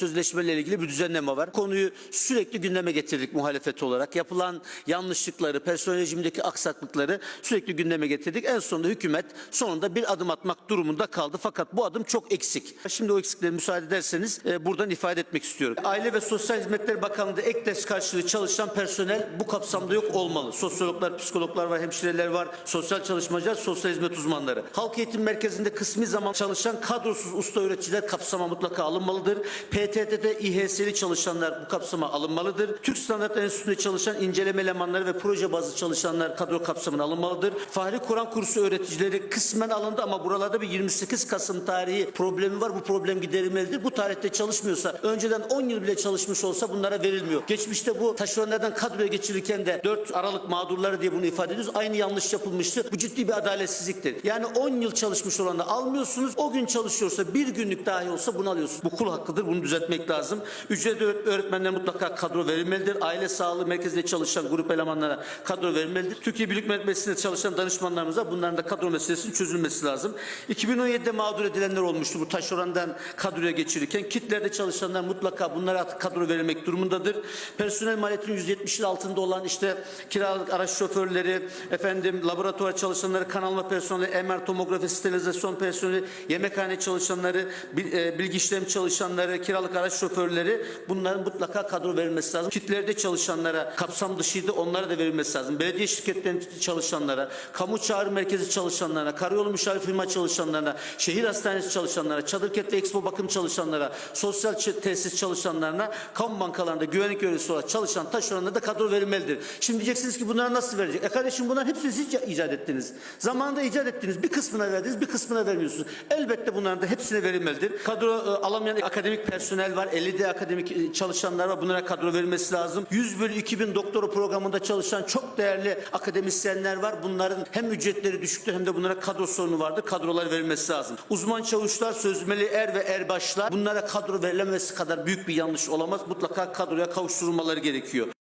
Sözleşmeyle ilgili bir düzenleme var. Konuyu sürekli gündeme getirdik muhalefet olarak. Yapılan yanlışlıkları, personel aksaklıkları sürekli gündeme getirdik. En sonunda hükümet sonunda bir adım atmak durumunda kaldı. Fakat bu adım çok eksik. Şimdi o eksikleri müsaade ederseniz e, buradan ifade etmek istiyorum. Aile ve Sosyal Hizmetler Bakanlığı'nda ek ders karşılığı çalışan personel bu kapsamda yok olmalı. Sosyologlar, psikologlar var, hemşireler var, sosyal çalışmacılar, sosyal hizmet uzmanları. Halk Eğitim Merkezi'nde kısmi zaman çalışan kadrosuz usta öğreticiler kapsama mutlaka alınmalıdır. PTT'de İHS'li çalışanlar bu kapsama alınmalıdır. Türk Standart Enstitüsü'nde çalışan inceleme elemanları ve proje bazlı çalışanlar kadro kapsamına alınmalıdır. Fahri Kur'an kursu öğreticileri kısmen alındı ama buralarda bir 28 Kasım tarihi problemi var. Bu problem giderilmelidir. Bu tarihte çalışmıyorsa önceden 10 yıl bile çalışmış olsa bunlara verilmiyor. Geçmişte bu taşeronlardan kadroya geçirilirken de 4 Aralık mağdurları diye bunu ifade ediyoruz. Aynı yanlış yapılmıştı. Bu ciddi bir adaletsizliktir. Yani 10 yıl çalışmış olanı almıyorsunuz. O gün çalışıyorsa bir günlük dahi olsa bunu alıyorsunuz. Bu kul hakkıdır. Bunu düzeltmek lazım. Ücretli öğret- öğretmenlere mutlaka kadro verilmelidir. Aile sağlığı merkezinde çalışan grup elemanlara kadro verilmelidir. Türkiye Millet Meclisi'nde çalışan danışmanlarımıza bunların da kadro meselesinin çözülmesi lazım. 2017'de mağdur edilenler olmuştu bu taşerondan kadroya geçirirken. Kitlerde çalışanlar mutlaka bunlara artık kadro verilmek durumundadır. Personel maliyetinin 170'in altında olan işte kiralık araç şoförleri, efendim laboratuvar çalışanları, kanalma personeli, MR tomografi, sterilizasyon personeli, yemekhane çalışanları, e, bilgi işlem çalışanları, kiralık araç şoförleri bunların mutlaka kadro verilmesi lazım. Kitlerde çalışanlara kapsam dışıydı onlara da verilmesi lazım. Belediye şirketlerinde çalışanlara, kamu çağrı merkezi çalışanlara, karayolu müşavir firma çalışanlarına, şehir hastanesi çalışanlara, çadır kent ve expo bakım çalışanlara, sosyal tesis çalışanlarına, kamu bankalarında güvenlik görevlisi olarak çalışan taşeronlara da kadro verilmelidir. Şimdi diyeceksiniz ki bunlara nasıl verecek? E kardeşim bunların hepsini siz ica- icat ettiniz. Zamanında icat ettiniz. Bir kısmına verdiniz, bir kısmına vermiyorsunuz. Elbette bunların da hepsine verilmelidir. Kadro e, alamayan akademik personel var. 50'de akademik e, çalışanlar var. Bunlara kadro verilmesi lazım. 100 bölü 2000 doktora programında çalışan çok değerli akademisyenler var. Bunların hem ücretleri düşüktür hem de bunlara kadro sorunu vardır. Kadrolar verilmesi lazım. Uzman çavuşlar, sözmeli er ve erbaşlar bunlara kadro verilemesi kadar büyük bir yanlış olamaz. Mutlaka kadroya kavuşturulmaları gerekiyor.